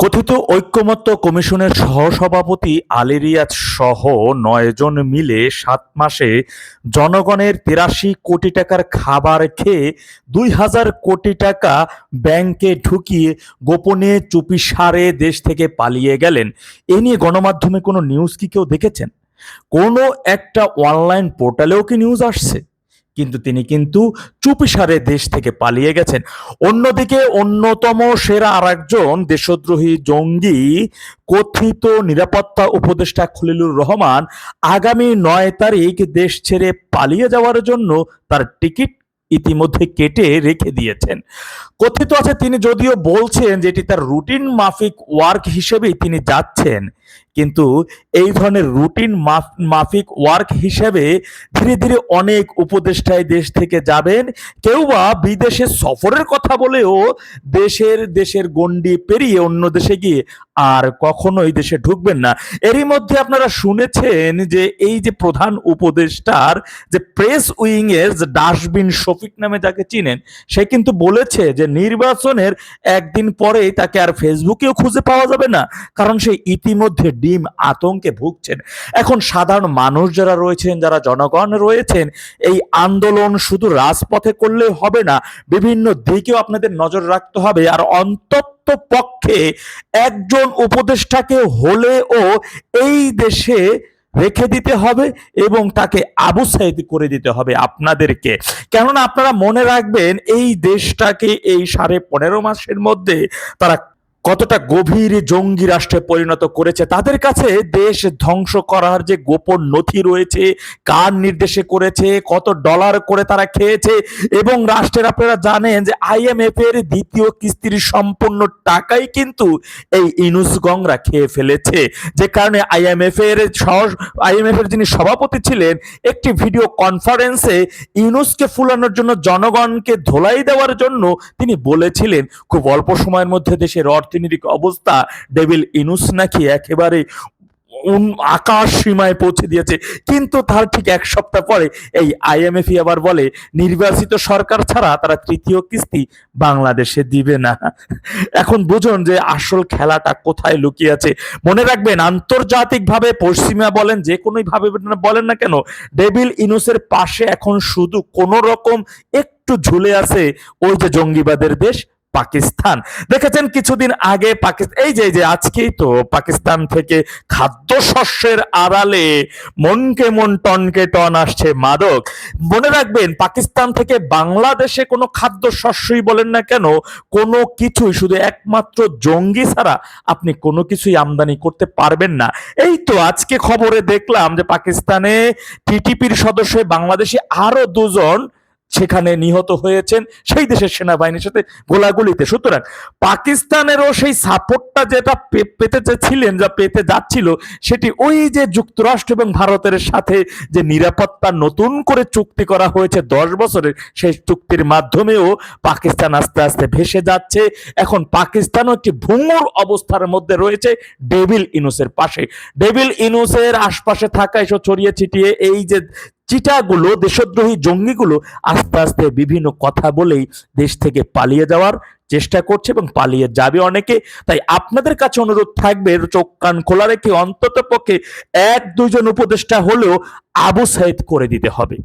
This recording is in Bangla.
কথিত ঐক্যমত্য কমিশনের সহসভাপতি আলী রিয়াজ সহ নয়জন মিলে সাত মাসে জনগণের তিরাশি কোটি টাকার খাবার খেয়ে দুই হাজার কোটি টাকা ব্যাংকে ঢুকিয়ে গোপনে চুপিসারে দেশ থেকে পালিয়ে গেলেন। এ নিয়ে গণমাধ্যমে কোনো নিউজ কি কেউ দেখেছেন? কোনো একটা অনলাইন পোর্টালেও কি নিউজ আসছে? কিন্তু তিনি কিন্তু চুপিসারে দেশ থেকে পালিয়ে গেছেন। অন্যদিকে অন্যতম সেরা আর একজন দেশদ্রোহী জঙ্গি, কথিত নিরাপত্তা উপদেষ্টা খলিলুর রহমান আগামী নয় তারিখ দেশ ছেড়ে পালিয়ে যাওয়ার জন্য তার টিকিট ইতিমধ্যে কেটে রেখে দিয়েছেন। কথিত আছে, তিনি যদিও বলছেন যে এটি তার রুটিন মাফিক ওয়ার্ক হিসেবেই তিনি যাচ্ছেন। কিন্তু এই ধরনের রুটিন মাফিক ওয়ার্ক হিসেবে ধীরে ধীরে অনেক উপদেষ্টায় দেশ থেকে যাবেন। কেউ বা বিদেশে সফরের কথা বলেও দেশের দেশের গণ্ডি পেরিয়ে অন্য দেশে গিয়ে আর কখনোই দেশে ঢুকবেন না। এরই মধ্যে আপনারা শুনেছেন যে এই যে প্রধান উপদেষ্টার যে প্রেস উইং এর যে ডাস্টবিন শফিক নামে যাকে চিনেন, সে কিন্তু বলেছে যে নির্বাচনের একদিন পরেই তাকে আর ফেসবুকেও খুঁজে পাওয়া যাবে না। কারণ সে ইতিমধ্যে ডিম আতঙ্কে ভুগছেন। এখন সাধারণ মানুষ যারা রয়েছেন, যারা জনগণ রয়েছেন, এই আন্দোলন শুধু রাজপথে করলে হবে না, বিভিন্ন দিকেও আপনাদের নজর রাখতে হবে। আর অন্তত পক্ষে একজন উপদেষ্টাকে হলেও এই দেশে রেখে দিতে হবে এবং তাকে আবু সাইদ করে দিতে হবে আপনাদেরকে। কেননা আপনারা মনে রাখবেন, এই দেশটাকে এই সাড়ে পনেরো মাসের মধ্যে তারা কতটা গভীর জঙ্গি রাষ্ট্রে পরিণত করেছে, তাদের কাছে দেশ ধ্বংস করার যে গোপন নথি রয়েছে, কার নির্দেশে করেছে, কত ডলার করে তারা খেয়েছে, এবং রাষ্ট্রের আপনারা জানেন যে আইএমএফ এর দ্বিতীয় কিস্তির সম্পূর্ণ টাকাই কিন্তু এই ইনুস গংরা খেয়ে ফেলেছে। যে কারণে আইএমএফ এর আইএমএফ এর যিনি সভাপতি ছিলেন, একটি ভিডিও কনফারেন্সে ইউনুসকে ফুলানোর জন্য জনগণকে ধোলাই দেওয়ার জন্য তিনি বলেছিলেন, খুব অল্প সময়ের মধ্যে দেশের অর্থনৈতিক অবস্থা ডেভিল ইনুস নাকি একেবারে আকাশ সীমায় পৌঁছে দিয়েছে। কিন্তু তার ঠিক এক সপ্তাহ পরে এই আইএমএফ আবার বলে, নির্বাচিত সরকার ছাড়া তারা তৃতীয় কিস্তি বাংলাদেশে দিবে না। এখন বুঝুন যে আসল খেলাটা কোথায় লুকিয়ে আছে। মনে রাখবেন, আন্তর্জাতিকভাবে পশ্চিমা বলেন, যে কোনোই ভাবে বলেন না কেন ডেভিল ইনুসের পাশে এখন শুধু কোন রকম একটু ঝুলে আছে ওই যে জঙ্গিবাদের দেশ পাকিস্তান। দেখেছেন কিছুদিন আগে পাকিস্তান এই যে যে আজকেই তো পাকিস্তান থেকে খাদ্য শস্যের আড়ালে মনকে মন, টনকে টন আসছে মাদক। মনে রাখবেন, পাকিস্তান থেকে বাংলাদেশে কোনো খাদ্য শস্যই বলেন না কেন, কোনো কিছুই শুধু একমাত্র জঙ্গি ছাড়া আপনি কোনো কিছুই আমদানি করতে পারবেন না। এই তো আজকে খবরে দেখলাম যে পাকিস্তানে টিটিপির সদস্য বাংলাদেশে আরও দুজন সেখানে নিহত হয়েছেন সেই দেশের সেনাবাহিনীর সাথে গোলাগুলিতে। সুতরাং পাকিস্তানেরও সেই সাপোর্টটা যেটা পেতে চেয়েছিলেন, যা পেতে যাচ্ছিল, সেটি ওই যে যুক্তরাষ্ট্র এবং ভারতের সাথে যে নিরাপত্তা নতুন করে চুক্তি করা হয়েছে দশ বছরের, সেই চুক্তির মাধ্যমেও পাকিস্তান আস্তে আস্তে ভেসে যাচ্ছে। এখন পাকিস্তানও একটি ভুঙুর অবস্থার মধ্যে রয়েছে ডেভিল ইনুসের পাশে। ডেভিল ইনুসের আশপাশে থাকা এসব ছড়িয়ে ছিটিয়ে এই যে চিটাগুলো, দেশদ্রোহী জঙ্গিগুলো আস্তে আস্তে বিভিন্ন কথা বলেই দেশ থেকে পালিয়ে যাওয়ার চেষ্টা করছে এবং পালিয়ে যাবে অনেকে। তাই আপনাদের কাছে অনুরোধ থাকবে, চোখ কান খোলা রেখে অন্তত পক্ষে এক দুজন উপদেষ্টা হলেও আবু সাইদ করে দিতে হবে।